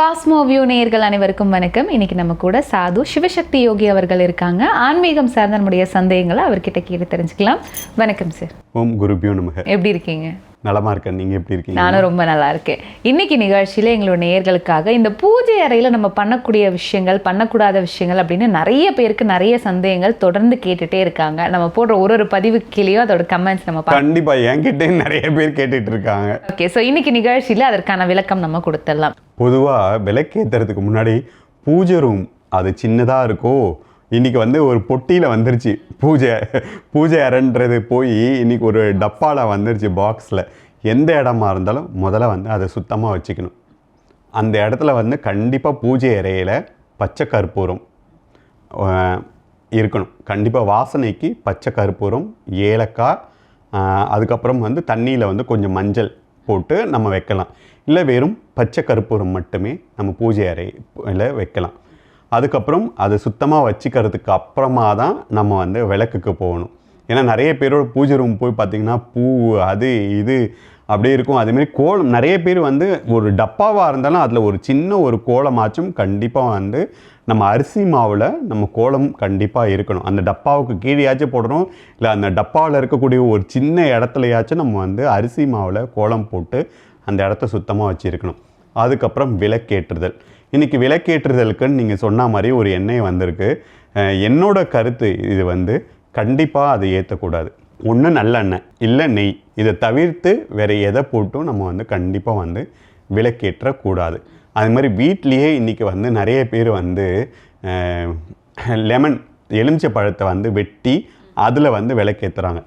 Cosmo view நேயர்கள் அனைவருக்கும் வணக்கம். இன்னைக்கு நம்ம கூட சாது சிவசக்தி யோகி அவர்கள் இருக்காங்க. ஆன்மீகம் சார்ந்த நம்முடைய சந்தேகங்களை அவர்கிட்ட கேட்டு தெரிஞ்சுக்கலாம். வணக்கம் சார் ஓம் குருபியோ நமக. எப்படி இருக்கீங்க? நலமா இருக்கேன். நீங்க எப்படி இருக்கீங்க? நானும் ரொம்ப நல்லா இருக்கேன். இன்னைக்கு நிகழ்ச்சியில எங்களோட நேயர்களுக்காக இந்த பூஜை அறையில நம்ம பண்ணக்கூடிய விஷயங்கள் பண்ணக்கூடாத விஷயங்கள் அப்படின்னு நிறைய பேருக்கு நிறைய சந்தேகங்கள் தொடர்ந்து கேட்டுட்டே இருக்காங்க. நம்ம போடுற ஒரு ஒரு பதிவு கீழேயும் அதோட கமெண்ட்ஸ் நம்ம பார்க்கலாம் கண்டிப்பா. என்கிட்ட நிறைய பேர் கேட்டுட்டு இருக்காங்க. ஓகே ஸோ இன்னைக்கு நிகழ்ச்சியில அதற்கான விளக்கம் நம்ம கொடுத்துடலாம். பொதுவா விளக்கேத்துறதுக்கு முன்னாடி பூஜை ரூம் அது சின்னதா இருக்கோ இன்னைக்கு வந்து ஒரு பொட்டியில வந்துருச்சு. பூஜை பூஜை அறைன்றது போய் இன்னைக்கு ஒரு டப்பாவில் வந்துருச்சு பாக்ஸில் எந்த இடமா இருந்தாலும் முதல்ல வந்து அதை சுத்தமாக வச்சுக்கணும். அந்த இடத்துல வந்து கண்டிப்பாக பூஜை அறையில் பச்சை கற்பூரம் இருக்கணும். கண்டிப்பாக வாசனைக்கு பச்சை கற்பூரம் ஏலக்காய் அதுக்கப்புறம் வந்து தண்ணியில் வந்து கொஞ்சம் மஞ்சள் போட்டு நம்ம வைக்கலாம். இல்லை வெறும் பச்சை கற்பூரம் மட்டுமே நம்ம பூஜை அறையில் வைக்கலாம். அதுக்கப்புறம் அது சுத்தமாக வச்சுக்கிறதுக்கு அப்புறமா தான் நம்ம வந்து விளக்குக்கு போகணும். ஏன்னா நிறைய பேரோட பூஜை ரூம் போய் பார்த்தீங்கன்னா பூ அது இது அப்படியே இருக்கும். அதேமாரி கோலம் நிறைய பேர் வந்து ஒரு டப்பாவாக இருந்தாலும் அதில் ஒரு சின்ன ஒரு கோலமாச்சும் கண்டிப்பாக வந்து நம்ம அரிசி மாவில் நம்ம கோலம் கண்டிப்பாக இருக்கணும். அந்த டப்பாவுக்கு கீழேயாச்சும் போடுறோம் இல்லை அந்த டப்பாவில் இருக்கக்கூடிய ஒரு சின்ன இடத்துலையாச்சும் நம்ம வந்து அரிசி மாவில் கோலம் போட்டு அந்த இடத்த சுத்தமாக வச்சுருக்கணும். அதுக்கப்புறம் விளக்கேற்றுதல். இன்றைக்கி விளக்கேற்றுதலுக்குன்னு நீங்கள் சொன்ன மாதிரி ஒரு எண்ணெய் வந்திருக்கு. என்னோட கருத்து இது வந்து கண்டிப்பாக அதை ஏற்றக்கூடாது ஒன்று நல்லெண்ணெய் இல்லை நெய். இதை தவிர்த்து வேறு எதை போட்டும் நம்ம வந்து கண்டிப்பாக வந்து விளக்கேற்றக்கூடாது அது மாதிரி வீட்லேயே இன்றைக்கி வந்து நிறைய பேர் வந்து லெமன் எலுமிச்சை பழத்தை வந்து வெட்டி அதில் வந்து விளக்கேற்றுறாங்க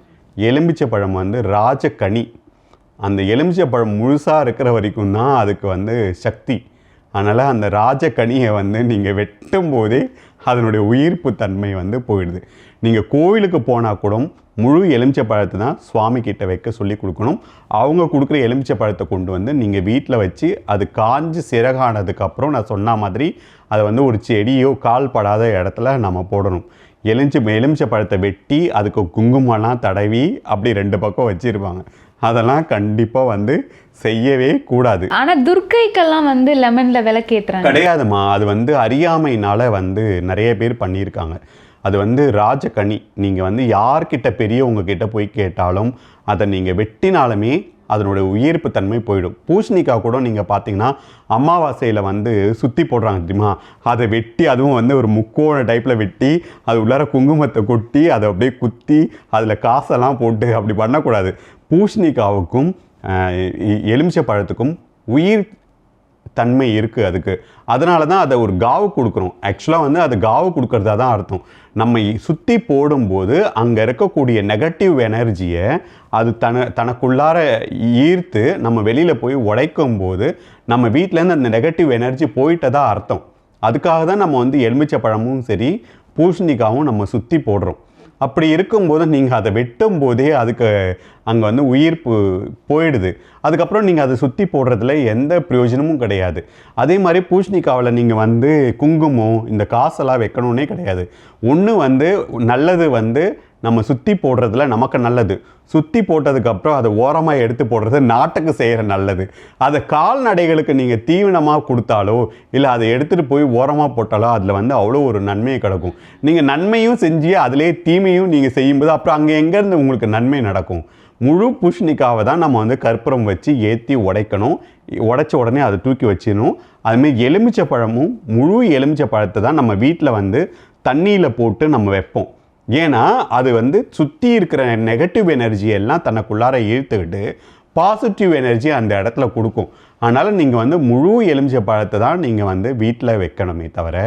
எலுமிச்சை பழம் வந்து ராஜகனி. அந்த எலுமிச்சை பழம் முழுசாக இருக்கிற வரைக்கும் தான் அதுக்கு வந்து சக்தி. அதனால் அந்த ராஜக்கனியை வந்து நீங்கள் வெட்டும் போதே அதனுடைய உயிர்ப்பு தன்மை வந்து போயிடுது. நீங்கள் கோவிலுக்கு போனால் கூட முழு எலுமிச்சை பழத்தை தான் சுவாமி கிட்ட வைக்க சொல்லி கொடுக்கணும். அவங்க கொடுக்குற எலுமிச்சை பழத்தை கொண்டு வந்து நீங்கள் வீட்டில் வச்சு அது காஞ்சு சிறகானதுக்கப்புறம் நான் சொன்ன மாதிரி அதை வந்து ஒரு செடியோ கால் படாத இடத்துல நம்ம போடணும். எலுமிச்சை எலுமிச்சை பழத்தை வெட்டி அதுக்கு குங்குமம்லாம் தடவி அப்படி ரெண்டு பக்கம் வச்சுருப்பாங்க. அதெல்லாம் கண்டிப்பாக வந்து செய்யவே கூடாது. ஆனா துர்க்கைக்கெல்லாம் வந்து லெமன்ல விளக்கேத்துறாங்க. கிடையாதும்மா. அது வந்து அறியாமையினால வந்து நிறைய பேர் பண்ணியிருக்காங்க. அது வந்து ராஜகனி. நீங்கள் வந்து யார்கிட்ட பெரியவங்க கிட்ட போய் கேட்டாலும் அதை நீங்கள் வெட்டினாலுமே அதனுடைய உயிர்ப்பு தன்மை போயிடும். பூசணிக்காய் கூட நீங்கள் பார்த்தீங்கன்னா அமாவாசையில் வந்து சுற்றி போடுறாங்க தெரியுமா? அதை வெட்டி அதுவும் வந்து ஒரு முக்கோண டைப்பில் வெட்டி அது உள்ளார குங்குமத்தை கொட்டி அதை அப்படியே குத்தி அதில் காசெல்லாம் போட்டு அப்படி பண்ணக்கூடாது. பூஷ்ணிக்காவுக்கும் எலுமிச்சை பழத்துக்கும் உயிர் தன்மை இருக்குது அதுக்கு. அதனால தான் அதை ஒரு காவு கொடுக்குறோம். ஆக்சுவலாக வந்து அது காவு கொடுக்கறதா தான் அர்த்தம். நம்ம சுற்றி போடும்போது அங்கே இருக்கக்கூடிய நெகட்டிவ் எனர்ஜியை அது தன தனக்குள்ளார ஈர்த்து நம்ம வெளியில் போய் உடைக்கும் போது நம்ம வீட்டிலேருந்து அந்த நெகட்டிவ் எனர்ஜி போயிட்டதா அர்த்தம். அதுக்காக தான் நம்ம வந்து எலுமிச்சை பழமும் சரி பூஷணிக்காவும் நம்ம சுற்றி போடுறோம். அப்படி இருக்கும்போது நீங்கள் அதை வெட்டும் போதே அதுக்கு அங்கே வந்து உயிர் போயிடுது. அதுக்கப்புறம் நீங்கள் அதை சுற்றி போடுறதுல எந்த பிரயோஜனமும் கிடையாது. அதே மாதிரி பூஷ்ணிக்காவில் நீங்கள் வந்து குங்குமம் இந்த காசெல்லாம் வைக்கணுன்னே கிடையாது. ஒன்று வந்து நல்லது வந்து நம்ம சுற்றி போடுறதுல நமக்கு நல்லது. சுற்றி போட்டதுக்கப்புறம் அதை ஓரமாக எடுத்து போடுறது நாட்டுக்கு செய்கிற நல்லது. அதை கால்நடைகளுக்கு நீங்கள் தீவனமாக கொடுத்தாலோ இல்லை அதை எடுத்துகிட்டு போய் ஓரமாக போட்டாலோ அதில் வந்து அவ்வளோ ஒரு நன்மை கிடக்கும். நீங்கள் நன்மையும் செஞ்சு அதிலே தீமையும் நீங்கள் செய்யும்போது அப்புறம் அங்கே எங்கேருந்து உங்களுக்கு நன்மை நடக்கும்? முழு பூஷணிக்காவை தான் நம்ம வந்து கற்பூரம் வச்சு ஏற்றி உடைக்கணும். உடைச்ச உடனே அதை தூக்கி வச்சிடணும். அதுமாரி எலுமிச்சை பழமும் முழு எலுமிச்சை பழத்தை தான் நம்ம வீட்டில் வந்து தண்ணியில் போட்டு நம்ம வைப்போம். ஏன்னா அது வந்து சுற்றி இருக்கிற நெகட்டிவ் எனர்ஜி எல்லாம் தனக்குள்ளார இழுத்துக்கிட்டு பாசிட்டிவ் எனர்ஜி அந்த இடத்துல கொடுக்கும். அதனால் நீங்கள் வந்து முழு எலுமிச்சை பழத்தை தான் நீங்கள் வந்து வீட்டில் வைக்கணுமே தவிர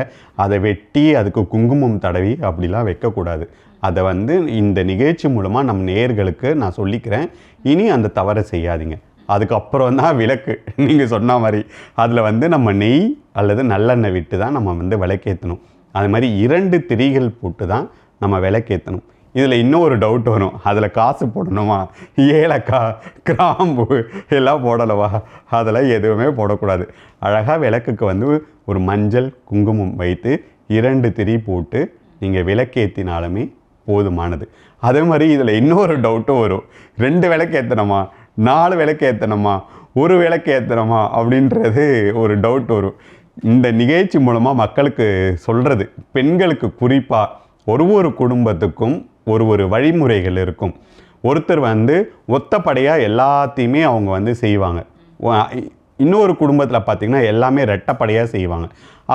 அதை வெட்டி அதுக்கு குங்குமம் தடவி அப்படிலாம் வைக்கக்கூடாது. அதை வந்து இந்த நிகழ்ச்சி மூலமாக நம்ம நேயர்களுக்கு நான் சொல்லிக்கிறேன். இனி அந்த தவறை செய்யாதீங்க. அதுக்கப்புறம் தான் விளக்கு. நீங்கள் சொன்ன மாதிரி அதில் வந்து நம்ம நெய் அல்லது நல்லெண்ணெய் விட்டு தான் நம்ம வந்து விளக்கேற்றணும் அது மாதிரி இரண்டு திரிகள் போட்டு தான் நம்ம விளக்கேற்றணும் இதில் இன்னும் ஒரு டவுட் வரும். அதில் காசு போடணுமா? ஏலக்காய் கிராம்பு எல்லாம் போடலவா? அதெல்லாம் எதுவுமே போடக்கூடாது. அழகாக விளக்குக்கு வந்து ஒரு மஞ்சள் குங்குமம் வைத்து இரண்டு திரி போட்டு நீங்கள் விளக்கேற்றினாலுமே போதுமானது. அதே மாதிரி இதில் இன்னொரு டவுட்டும் வரும். ரெண்டு விளக்கு ஏற்றணுமா நாலு விளக்கு ஏற்றணுமா ஒரு விளக்கு ஏற்றணுமா அப்படின்றது ஒரு டவுட் வரும். இந்த நிகழ்ச்சி மூலமாக மக்களுக்கு சொல்கிறது பெண்களுக்கு குறிப்பாக ஒரு ஒரு குடும்பத்துக்கும் ஒரு ஒரு வழிமுறைகள் இருக்கும். ஒருத்தர் வந்து ஒத்தப்படையாக எல்லாத்தையுமே அவங்க வந்து செய்வாங்க. இன்னொரு குடும்பத்தில் பார்த்தீங்கன்னா எல்லாமே ரெட்டப்படையாக செய்வாங்க.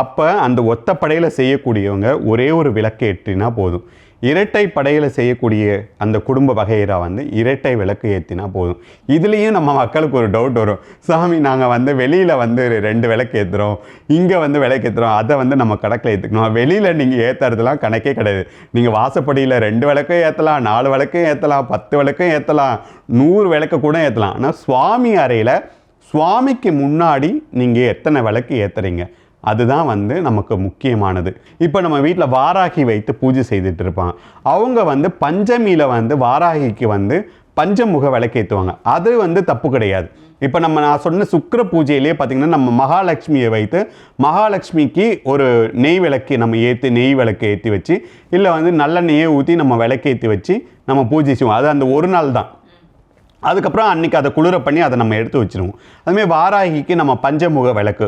அப்போ அந்த ஒத்தப்படையில் செய்யக்கூடியவங்க ஒரே ஒரு விளக்கு ஏற்றினா போதும். இரட்டை படையில் செய்யக்கூடிய அந்த குடும்ப வகையரா வந்து இரட்டை விளக்கு ஏற்றினா போதும். இதுலேயும் நம்ம மக்களுக்கு ஒரு டவுட் வரும். சாமி நாங்கள் வந்து வெளியில் வந்து ரெண்டு விளக்கு ஏற்றுறோம் இங்கே வந்து விளக்கு ஏற்றுறோம் அதை வந்து நம்ம கணக்கில் ஏற்றுக்கணும் வெளியில் நீங்கள் ஏற்றுறதுலாம் கணக்கே கிடையாது. நீங்கள் வாசப்படியில் ரெண்டு விளக்கும் ஏற்றலாம் நாலு விளக்கும் ஏற்றலாம் பத்து விளக்கும் ஏற்றலாம் நூறு விளக்கு கூட ஏற்றலாம் ஆனால் சுவாமி அறையில் சுவாமிக்கு முன்னாடி நீங்கள் எத்தனை விளக்கு ஏற்றுறீங்க அதுதான் வந்து நமக்கு முக்கியமானது. இப்போ நம்ம வீட்டில் வாராகி வைத்து பூஜை செய்துட்டு இருப்பாங்க அவங்க வந்து பஞ்சமியில் வந்து வாராகிக்கு வந்து பஞ்சமுக விளக்கேற்றுவாங்க அது வந்து தப்பு கிடையாது. இப்போ நம்ம நான் சொன்ன சுக்கிர பூஜையிலே பார்த்தீங்கன்னா நம்ம மகாலட்சுமியை வைத்து மகாலட்சுமிக்கு ஒரு நெய் விளக்கு நம்ம ஏற்றி நெய் விளக்கு ஏற்றி வச்சு இல்லை வந்து நல்ல நெய்யை ஊற்றி நம்ம விளக்கேற்றி வச்சு நம்ம பூஜை செய்வோம். அது அந்த ஒரு நாள் தான். அதுக்கப்புறம் அன்றைக்கி அதை குளிர பண்ணி அதை நம்ம எடுத்து வச்சுருவோம். அதுமாதிரி வாராகிக்கு நம்ம பஞ்சமுக விளக்கு.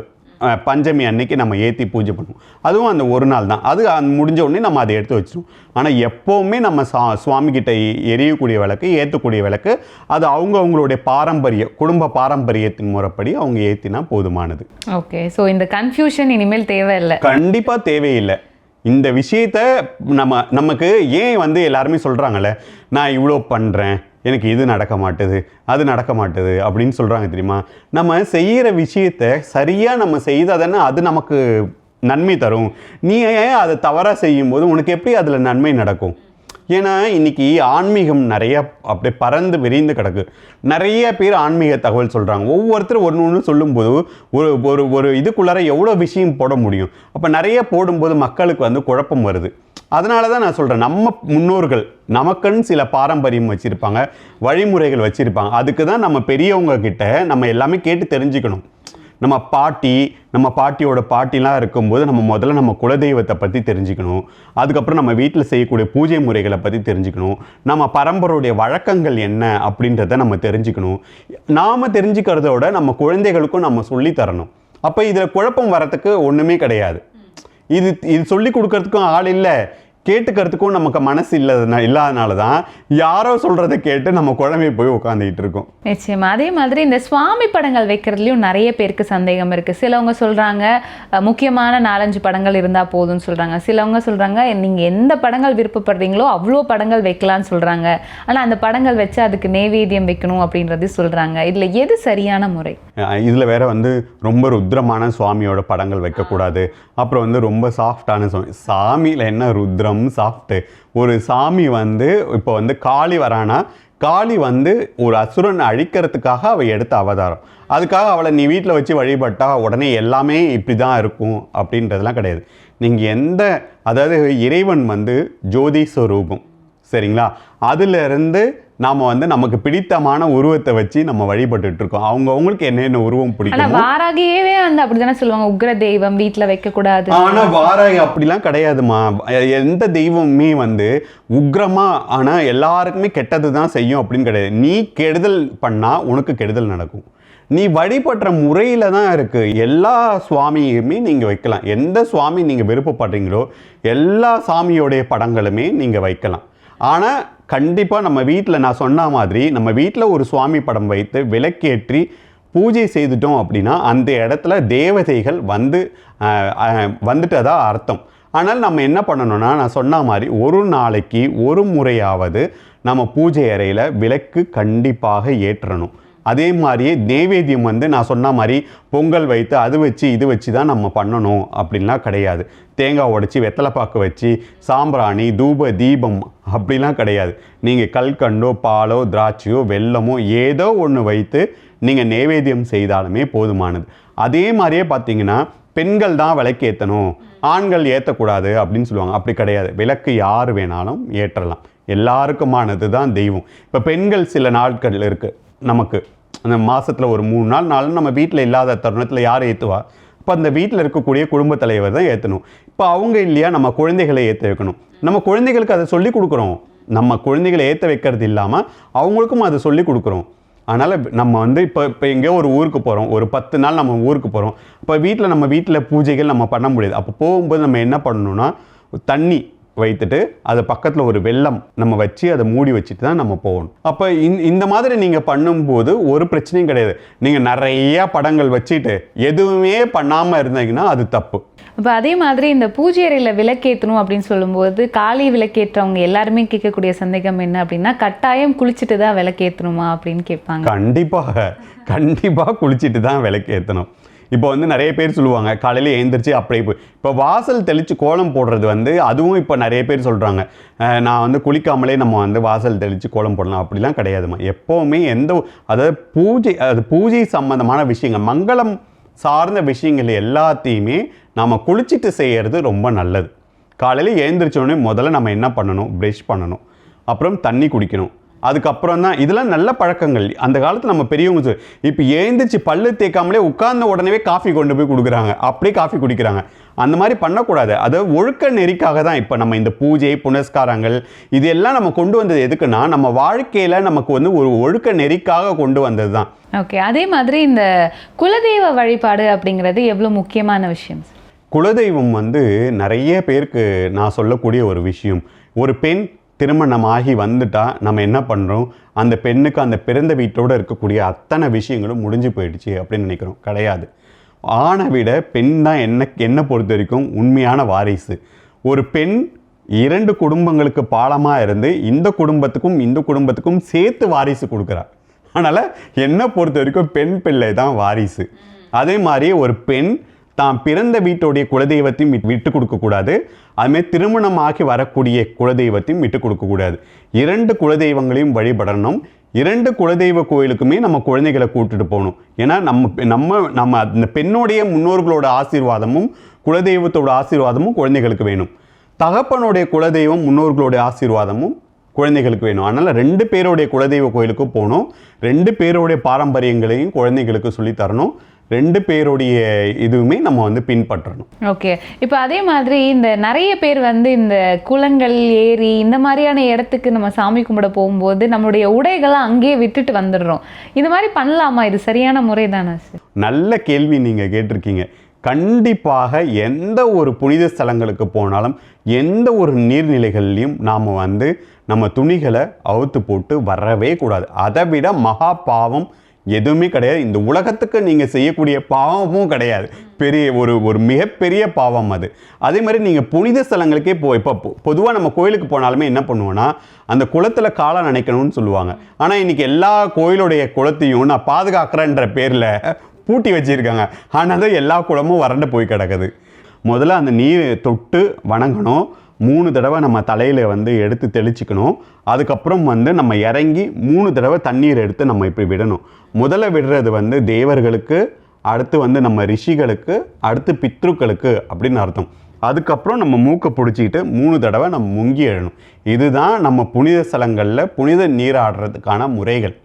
பஞ்சமி அன்னைக்கு நம்ம ஏற்றி பூஜை பண்ணுவோம். அதுவும் அந்த ஒரு நாள் தான். அது அந்த முடிஞ்ச உடனே நம்ம அதை எடுத்து வச்சிருவோம். ஆனால் எப்போவுமே நம்ம சா சுவாமி கிட்ட எ- எரியக்கூடிய விளக்கு ஏற்றக்கூடிய விளக்கு அது அவங்க அவங்களுடைய பாரம்பரிய குடும்ப பாரம்பரியத்தின் முறைப்படி அவங்க ஏற்றினா போதுமானது. ஓகே. ஸோ இந்த கன்ஃபியூஷன் இனிமேல் தேவையில்லை. கண்டிப்பாக தேவையில்லை. இந்த விஷயத்த நம்ம நமக்கு ஏன் வந்து எல்லாருமே சொல்கிறாங்கல்ல நான் இவ்வளோ பண்ணுறேன் எனக்கு இது நடக்க மாட்டுது அது நடக்க மாட்டுது அப்படின்னு சொல்கிறாங்க தெரியுமா? நம்ம செய்கிற விஷயத்த சரியாக நம்ம செய்தாதானே அது நமக்கு நன்மை தரும். நீ ஏன் அதை தவறாக செய்யும்போது உனக்கு எப்படி அதில் நன்மை நடக்கும்? ஏன்னா இன்னைக்கு ஆன்மீகம் நிறைய அப்படியே பறந்து விரிந்து கிடக்கு. நிறைய பேர் ஆன்மீக தகவல் சொல்கிறாங்க ஒவ்வொருத்தரும் ஒன்று ஒன்று சொல்லும்போது ஒரு ஒரு ஒரு இதுக்குள்ளார எவ்வளோ விஷயம் போட முடியும்? அப்போ நிறைய போடும்போது மக்களுக்கு வந்து குழப்பம் வருது. அதனால தான் நான் சொல்கிறேன் நம்ம முன்னோர்கள் நமக்குன்னு சில பாரம்பரியம் வச்சுருப்பாங்க வழிமுறைகள் வச்சுருப்பாங்க. அதுக்கு தான் நம்ம பெரியவங்க கிட்ட நம்ம எல்லாமே கேட்டு தெரிஞ்சுக்கணும். நம்ம பாட்டி நம்ம பாட்டியோட பாட்டிலாம் இருக்கும்போது நம்ம முதல்ல நம்ம குலதெய்வத்தை பற்றி தெரிஞ்சுக்கணும். அதுக்கப்புறம் நம்ம வீட்டில் செய்யக்கூடிய பூஜை முறைகளை பற்றி தெரிஞ்சுக்கணும். நம்ம பரம்பரையுடைய வழக்கங்கள் என்ன அப்படின்றத நம்ம தெரிஞ்சுக்கணும். நாம் தெரிஞ்சுக்கிறதோட நம்ம குழந்தைகளுக்கும் நம்ம சொல்லித்தரணும் அப்போ இதில் குழப்பம் வரத்துக்கு ஒன்றுமே கிடையாது. இது இது சொல்லி கொடுக்கறதுக்கும் ஆள் இல்லை. கேட்டுக்கிறதுக்கும் நமக்கு மனசு இல்லாதனா இல்லாதனால தான் யாரோ சொல்கிறத கேட்டு நம்ம குழம்பி போய் உட்காந்துக்கிட்டு இருக்கோம். நிச்சயமா. அதே மாதிரி இந்த சுவாமி படங்கள் வைக்கிறதுலயும் நிறைய பேருக்கு சந்தேகம் இருக்கு. சிலவங்க சொல்றாங்க அஹ், முக்கியமான நாலஞ்சு படங்கள் இருந்தா போதும்னு சொல்றாங்க. சிலவங்க சொல்றாங்க நீங்க எந்த படங்கள் விருப்பப்படுறீங்களோ அவ்வளோ படங்கள் வைக்கலாம்னு சொல்றாங்க. ஆனா அந்த படங்கள் வச்சு அதுக்கு நேவேத்தியம் வைக்கணும் அப்படின்றது சொல்றாங்க. இதுல எது சரியான முறை? இதில் வேற வந்து ரொம்ப ருத்ரமான சுவாமியோட படங்கள் வைக்கக்கூடாது. அப்புறம் வந்து ரொம்ப சாஃப்டான சுவாமி சாமியில் என்ன ருத்ரம்? சாஃப்ட்டு ஒரு சாமி வந்து இப்போ வந்து காளி வரானா காளி வந்து ஒரு அசுரனை அழிக்கிறதுக்காக அவள் எடுத்த அவதாரம். அதுக்காக அவளை நீ வீட்டில் வச்சு வழிபட்டா உடனே எல்லாமே இப்படி தான் இருக்கும் அப்படின்றதெல்லாம் கிடையாது. நீங்கள் எந்த அதாவது இறைவன் வந்து ஜோதி ஸ்வரூபம் சரிங்களா அதிலிருந்து நாம் வந்து நமக்கு பிடித்தமான உருவத்தை வச்சு நம்ம வழிபட்டுட்டு இருக்கோம். அவங்க அவங்களுக்கு என்னென்ன உருவம் பிடிக்கும்? வாராகியவே வந்து அப்படிதானே சொல்லுவாங்க. உக்ர தெய்வம் வீட்டுல வைக்க கூடாது ஆனா வாராகி அப்படிலாம் கிடையாதுமா எந்த தெய்வமுமே வந்து உக்ரமா ஆனா எல்லாருக்குமே கெட்டது தான் செய்யும் அப்படின்னு கிடையாது. நீ கெடுதல் பண்ணா உனக்கு கெடுதல் நடக்கும். நீ வழிபடுற முறையில தான் இருக்கு. எல்லா சுவாமியுமே நீங்க வைக்கலாம். எந்த சுவாமி நீங்க விருப்பப்படுறீங்களோ எல்லா சாமியோடைய படங்களுமே நீங்க வைக்கலாம். ஆனா கண்டிப்பாக நம்ம வீட்டில் நான் சொன்ன மாதிரி நம்ம வீட்டில் ஒரு சுவாமி படம் வைத்து விளக்கேற்றி பூஜை செய்துட்டோம் அப்படின்னா அந்த இடத்துல தேவதைகள் வந்து ஆஹ், வந்துட்டதா அர்த்தம். ஆனால் நம்ம என்ன பண்ணணும்னா நான் சொன்ன மாதிரி ஒரு நாளைக்கு ஒரு முறையாவது நம்ம பூஜை அறையில் விளக்கு கண்டிப்பாக ஏற்றணும். அதே மாதிரியே நெய்வேத்தியம் வந்து நான் சொன்ன மாதிரி பொங்கல் வைத்து அது வச்சு இது வச்சு தான் நம்ம பண்ணணும் அப்படின்லாம் கிடையாது. தேங்காய் உடைச்சி வெத்தலைப்பாக்கு வச்சு சாம்பிராணி தூப தீபம் அப்படிலாம் கிடையாது. நீங்கள் கல்கண்டோ பாலோ திராட்சையோ வெல்லமோ ஏதோ ஒன்று வைத்து நீங்கள் நைவேத்தியம் செய்தாலுமே போதுமானது. அதே மாதிரியே பார்த்தீங்கன்னா பெண்கள் தான் விளக்கு ஏற்றணும் ஆண்கள் ஏற்றக்கூடாது அப்படின்னு சொல்லுவாங்க. அப்படி கிடையாது. விளக்கு யார் வேணாலும் ஏற்றலாம். எல்லாருக்குமானது தான் தெய்வம். இப்போ பெண்கள் சில நாட்கள் இருக்குது நமக்கு. அந்த மாதத்தில் ஒரு மூணு நாள் நாளும் நம்ம வீட்டில் இல்லாத தருணத்தில் யார் ஏற்றுவா இப்போ அந்த வீட்டில் இருக்கக்கூடிய குடும்பத் தலைவர் தான் ஏற்றணும் இப்போ அவங்க இல்லையா நம்ம குழந்தைகளை ஏற்ற வைக்கணும். நம்ம குழந்தைகளுக்கு அதை சொல்லி கொடுக்குறோம். நம்ம குழந்தைகளை ஏற்ற வைக்கிறது இல்லாமல் அவங்களுக்கும் அதை சொல்லி கொடுக்குறோம். அதனால் நம்ம வந்து இப்போ இப்போ எங்கேயோ ஒரு ஊருக்கு போகிறோம் ஒரு பத்து நாள் நம்ம ஊருக்கு போகிறோம் இப்போ வீட்டில் நம்ம வீட்டில் பூஜைகள் நம்ம பண்ண முடியாது. அப்போ போகும்போது நம்ம என்ன பண்ணணும்னா தண்ணி வைத்துட்டு அது பக்கத்தில் ஒரு வெள்ளம் நம்ம வச்சு அதை மூடி வச்சுட்டு தான் நம்ம போகணும். அப்போ இந்த இந்த மாதிரி நீங்கள் பண்ணும்போது ஒரு பிரச்சனையும் கிடையாது. நீங்கள் நிறைய படங்கள் வச்சுட்டு எதுவுமே பண்ணாமல் இருந்தீங்கன்னா அது தப்பு. இப்போ அதே மாதிரி இந்த பூஜை அறையில் விளக்கேற்றணும் அப்படின்னு சொல்லும்போது காலை விளக்கேற்றவங்க எல்லாருமே கேட்கக்கூடிய சந்தேகம் என்ன அப்படின்னா கட்டாயம் குளிச்சுட்டு தான் விளக்கேற்றணுமா அப்படின்னு கேட்பாங்க. கண்டிப்பாக கண்டிப்பாக குளிச்சுட்டு தான் விளக்கு ஏற்றணும் இப்போ வந்து நிறைய பேர் சொல்லுவாங்க காலையில் எழுந்திரிச்சு அப்படியே போய் இப்போ வாசல் தெளித்து கோலம் போடுறது வந்து அதுவும் இப்போ நிறைய பேர் சொல்கிறாங்க நான் வந்து குளிக்காமலே நம்ம வந்து வாசல் தெளித்து கோலம் போடலாம் அப்படிலாம் கிடையாதுமா எப்போவுமே எந்த அதாவது பூஜை அது பூஜை சம்மந்தமான விஷயங்கள் மங்களம் சார்ந்த விஷயங்கள் எல்லாத்தையுமே நாம் குளிச்சுட்டு செய்கிறது ரொம்ப நல்லது. காலையில் எழுந்திரிச்சோடனே முதல்ல நம்ம என்ன பண்ணணும்? ப்ரெஷ் பண்ணணும். அப்புறம் தண்ணி குடிக்கணும். அதுக்கப்புறம் தான் இதெல்லாம் நல்ல பழக்கங்கள். அந்த காலத்தில் நம்ம பெரியவங்க சொல் இப்போ எழுந்திரிச்சு பல்லு தேய்க்காமலே உட்கார்ந்த உடனே காஃபி கொண்டு போய் கொடுக்குறாங்க. அப்படியே காஃபி குடிக்கிறாங்க. அந்த மாதிரி பண்ணக்கூடாது. அது ஒழுக்க நெறிக்காக தான் இப்போ நம்ம இந்த பூஜை புனஸ்காரங்கள் இது எல்லாம் நம்ம கொண்டு வந்தது எதுக்குன்னா நம்ம வாழ்க்கையில் நமக்கு வந்து ஒரு ஒழுக்க நெறிக்காக கொண்டு வந்தது தான் ஓகே. அதே மாதிரி இந்த குலதெய்வ வழிபாடு அப்படிங்கிறது எவ்வளோ முக்கியமான விஷயம் குலதெய்வம் வந்து நிறைய பேருக்கு நான் சொல்லக்கூடிய ஒரு விஷயம். ஒரு பெண் திருமணமாகி வந்துட்டால் நம்ம என்ன பண்ணுறோம் அந்த பெண்ணுக்கு அந்த பிறந்த வீட்டோடு இருக்கக்கூடிய அத்தனை விஷயங்களும் முடிஞ்சு போயிடுச்சு அப்படின்னு நினைக்கிறோம். கிடையாது. ஆணை விட பெண் தான் என்ன என்னை பொறுத்த வரைக்கும் உண்மையான வாரிசு. ஒரு பெண் இரண்டு குடும்பங்களுக்கு பாலமாக இருந்து இந்த குடும்பத்துக்கும் இந்த குடும்பத்துக்கும் சேர்த்து வாரிசு கொடுக்குறா. அதனால் என்னை பொறுத்த வரைக்கும் பெண் பிள்ளை தான் வாரிசு. அதே மாதிரி ஒரு பெண் தான் பிறந்த வீட்டுடைய குலதெய்வத்தையும் விட்டு- கொடுக்கக்கூடாது அதுமாதிரி திருமணமாகி வரக்கூடிய குலதெய்வத்தையும் விட்டு கொடுக்கக்கூடாது இரண்டு குலதெய்வங்களையும் வழிபடணும். இரண்டு குலதெய்வ கோயிலுக்குமே நம்ம குழந்தைகளை கூட்டிட்டு போகணும். ஏன்னா நம்ம நம்ம நம்ம அந்த பெண்ணுடைய முன்னோர்களோட ஆசீர்வாதமும் குலதெய்வத்தோட ஆசீர்வாதமும் குழந்தைகளுக்கு வேணும். தகப்பனுடைய குலதெய்வம் முன்னோர்களுடைய ஆசீர்வாதமும் குழந்தைகளுக்கு வேணும். அதனால் ரெண்டு பேருடைய குலதெய்வ கோயிலுக்கும் போகணும். ரெண்டு பேருடைய பாரம்பரியங்களையும் குழந்தைகளுக்கு சொல்லித் தரணும். ரெண்டு பேருடைய இதுவுமே நம்ம வந்து பின்பற்றணும். ஓகே. இப்போ அதே மாதிரி இந்த நிறைய பேர் வந்து இந்த குளங்கள் ஏரி இந்த மாதிரியான இடத்துக்கு நம்ம சாமி கும்பிட போகும்போது நம்மளுடைய உடைகளை அங்கேயே விட்டுட்டு வந்துடுறோம். இந்த மாதிரி பண்ணலாமா? இது சரியான முறை தானே சார்? நல்ல கேள்வி நீங்கள் கேட்டிருக்கீங்க. கண்டிப்பாக எந்த ஒரு புனித ஸ்தலங்களுக்கு போனாலும் எந்த ஒரு நீர்நிலைகள்லையும் நாம் வந்து நம்ம துணிகளை அவுத்து போட்டு வரவே கூடாது. அதை விட மகா பாவம் எதுவுமே கிடையாது. இந்த உலகத்துக்கு நீங்கள் செய்யக்கூடிய பாவமும் கிடையாது. பெரிய ஒரு ஒரு மிகப்பெரிய பாவம் அது. அதே மாதிரி நீங்கள் புனித ஸ்தலங்களுக்கே போ இப்போ பொதுவாக நம்ம கோயிலுக்கு போனாலுமே என்ன பண்ணுவோன்னா அந்த குளத்தில் காலை நினைக்கணும்னு சொல்லுவாங்க. ஆனால் இன்றைக்கி எல்லா கோயிலுடைய குளத்தையும் நான் பாதுகாக்கிறேன்ற பேரில் பூட்டி வச்சுருக்காங்க. ஆனால் தான் எல்லா குளமும் வறண்டு போய் கிடக்குது. முதல்ல அந்த நீர் தொட்டு வணங்கணும். மூணு தடவை நம்ம தலையில் வந்து எடுத்து தெளிச்சுக்கணும். அதுக்கப்புறம் வந்து நம்ம இறங்கி மூணு தடவை தண்ணீர் எடுத்து நம்ம இப்படி விடணும். முதல்ல விடுறது வந்து தேவர்களுக்கு அடுத்து வந்து நம்ம ரிஷிகளுக்கு அடுத்து பித்ருக்களுக்கு அப்படின்னு அர்த்தம். அதுக்கப்புறம் நம்ம மூக்கை பிடிச்சிக்கிட்டு மூணு தடவை நம்ம முங்கி எழணும். இதுதான் நம்ம புனித ஸ்தலங்களில் புனித நீராடுறதுக்கான முறைகள்.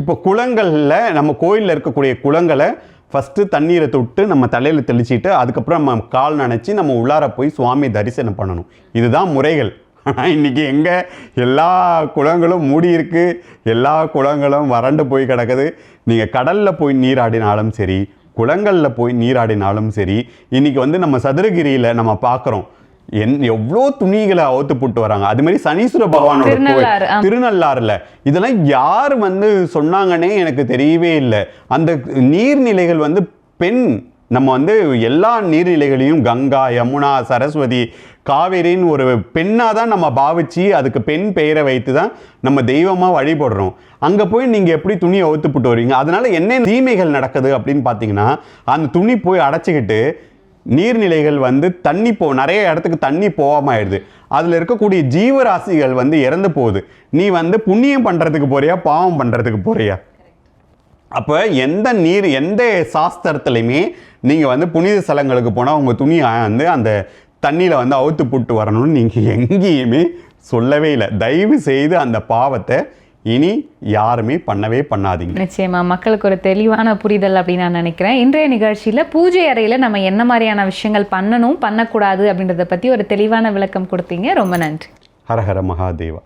இப்போ குளங்களில் நம்ம கோயிலில் இருக்கக்கூடிய குளங்களை ஃபஸ்ட்டு தண்ணீரை தொட்டு நம்ம தலையில் தெளிச்சிட்டு அதுக்கப்புறம் நம்ம கால் நனைச்சி நம்ம உள்ளார போய் சுவாமி தரிசனம் பண்ணணும். இதுதான் முறைகள். ஆனால் இன்றைக்கி எங்கே எல்லா குளங்களும் மூடி இருக்குது எல்லா குளங்களும் வறண்டு போய் கிடக்குது. நீங்கள் கடலில் போய் நீராடினாலும் சரி குளங்களில் போய் நீராடினாலும் சரி இன்றைக்கி வந்து நம்ம சதுரகிரியில் நம்ம பார்க்குறோம் என் எவ்வளோ துணிகளை அவுத்து போட்டு வராங்க. அது மாதிரி சனீஸ்வர பகவானோட கோயில். ஆ. திருநள்ளாறுல. இதெல்லாம் யார் வந்து சொன்னாங்கன்னே எனக்கு தெரியவே இல்லை. அந்த நீர்நிலைகள் வந்து பெண் நம்ம வந்து எல்லா நீர்நிலைகளையும் கங்கா யமுனா சரஸ்வதி காவேரின்னு ஒரு பெண்ணாக தான் நம்ம பாவிச்சு அதுக்கு பெண் பெயரை வைத்து தான் நம்ம தெய்வமாக வழிபடுறோம். அங்கே போய் நீங்கள் எப்படி துணி அவுத்து போட்டு வருவீங்க? அதனால என்ன தீமைகள் நடக்குது அப்படின்னு பார்த்தீங்கன்னா அந்த துணி போய் அடைச்சிக்கிட்டு நீர்நிலைகள் வந்து தண்ணி போ நிறைய இடத்துக்கு தண்ணி போகாம ஆயிடுது அதில் இருக்கக்கூடிய ஜீவராசிகள் வந்து இறந்து போகுது. நீ வந்து புண்ணியம் பண்ணுறதுக்கு போறியா பாவம் பண்ணுறதுக்கு போறியா? அப்போ எந்த நீர் எந்த சாஸ்திரத்துலையுமே நீங்கள் வந்து புனித ஸ்தலங்களுக்கு போனால் உங்கள் துணியை வந்து அந்த தண்ணியில் வந்து அவுத்து போட்டு வரணும்னு நீங்கள் எங்கேயுமே சொல்லவே இல்லை. தயவு செய்து அந்த பாவத்தை இனி யாருமே பண்ணவே பண்ணாதீங்க. நிச்சயமா மக்களுக்கு ஒரு தெளிவான புரிதல் அப்படின்னு நான் நினைக்கிறேன். இன்றைய நிகழ்ச்சியில் பூஜை அறையில் நம்ம என்ன மாதிரியான விஷயங்கள் பண்ணணும் பண்ணக்கூடாது அப்படின்றத பற்றி ஒரு தெளிவான விளக்கம் கொடுத்தீங்க. ரொம்ப நன்றி. ஹரஹர மகாதேவா.